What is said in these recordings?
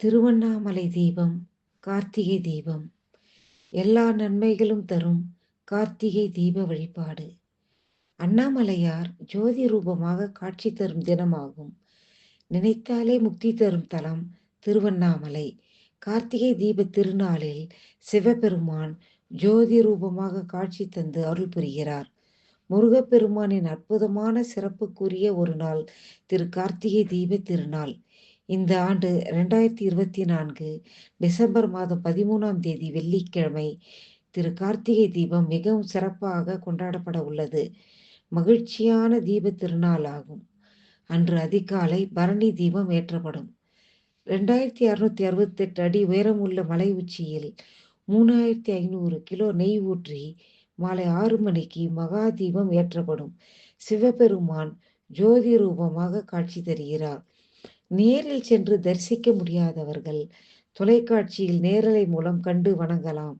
திருவண்ணாமலை தீபம் கார்த்திகை தீபம். எல்லா நன்மைகளும் தரும் கார்த்திகை தீப வழிபாடு. அண்ணாமலையார் ஜோதி ரூபமாக காட்சி தரும் தினமாகும். நினைத்தாலே முக்தி தரும் தலம் திருவண்ணாமலை. கார்த்திகை தீப திருநாளில் சிவபெருமான் ஜோதி ரூபமாக காட்சி தந்து அருள் புரிகிறார். முருகப்பெருமானின் அற்புதமான சிறப்புக்குரிய ஒரு நாள் திரு கார்த்திகை தீப திருநாள். இந்த ஆண்டு ரெண்டாயிரத்தி இருபத்தி நான்கு டிசம்பர் மாதம் பதிமூணாம் தேதி வெள்ளிக்கிழமை திரு கார்த்திகை தீபம் மிகவும் சிறப்பாக கொண்டாடப்பட உள்ளது. மகிழ்ச்சியான தீப திருநாள் ஆகும். அன்று அதிகாலை பரணி தீபம் ஏற்றப்படும். ரெண்டாயிரத்தி அறுநூத்தி அறுபத்தி எட்டு அடி உயரம் உள்ள மலை உச்சியில் மூணாயிரத்தி ஐநூறு கிலோ நெய் ஊற்றி மாலை ஆறு மணிக்கு மகா தீபம் ஏற்றப்படும். சிவபெருமான் ஜோதி ரூபமாக காட்சி தருகிறார். நேரில் சென்று தரிசிக்க முடியாதவர்கள் தொலைக்காட்சியில் நேரலை மூலம் கண்டு வணங்கலாம்.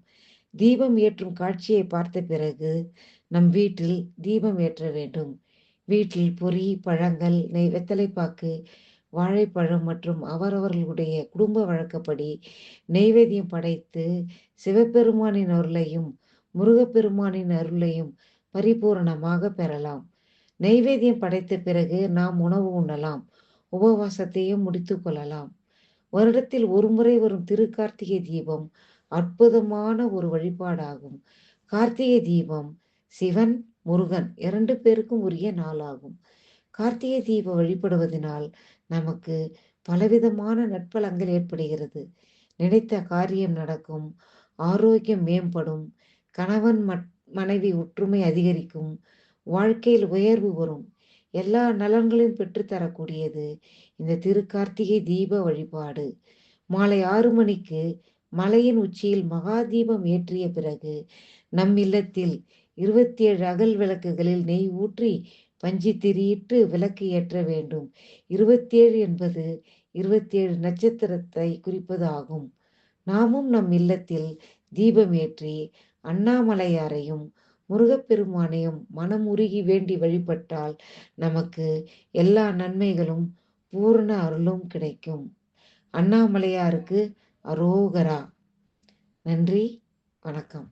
தீபம் ஏற்றும் காட்சியை பார்த்த பிறகு நம் வீட்டில் தீபம் ஏற்ற வேண்டும். வீட்டில் பொறி பழங்கள் நெய் வெத்தலைப்பாக்கு வாழைப்பழம் மற்றும் அவரவர்களுடைய குடும்ப வழக்கப்படி நெய்வேத்தியம் படைத்து சிவபெருமானின் அருளையும் முருகப்பெருமானின் அருளையும் பரிபூரணமாக பெறலாம். நெய்வேத்தியம் படைத்த பிறகு நாம் உணவு உண்ணலாம். உபவாசத்தையும் முடித்து கொள்ளலாம். வருடத்தில் ஒருமுறை வரும் திரு கார்த்திகை தீபம் அற்புதமான ஒரு வழிபாடாகும். கார்த்திகை தீபம் சிவன் முருகன் இரண்டு பேருக்கும் உரிய நாளாகும். கார்த்திகை தீபம் வழிபடுவதனால் நமக்கு பலவிதமான நட்பலங்கள் ஏற்படுகிறது. நினைத்த காரியம் நடக்கும் ஆரோக்கியம் மேம்படும் கணவன் மனைவி ஒற்றுமை அதிகரிக்கும் வாழ்க்கையில் உயர்வு வரும். எல்லா நலன்களையும் பெற்றுத்தரக்கூடியது இந்த திருக்கார்த்திகை தீப வழிபாடு. மாலை ஆறு மணிக்கு மலையின் உச்சியில் மகா தீபம் ஏற்றிய பிறகு நம் இல்லத்தில் இருபத்தி ஏழு அகல் விளக்குகளில் நெய் ஊற்றி பஞ்சி திரியிட்டு விளக்கு ஏற்ற வேண்டும். இருபத்தேழு என்பது இருபத்தேழு நட்சத்திரத்தை குறிப்பது ஆகும். நாமும் நம் இல்லத்தில் தீபம் ஏற்றி அண்ணாமலையாரையும் முருகப்பெருமானையும் மனம் உருகி வேண்டி வழிபட்டால் நமக்கு எல்லா நன்மைகளும் பூர்ண அருளும் கிடைக்கும். அண்ணாமலையாருக்கு அரோகரா. நன்றி வணக்கம்.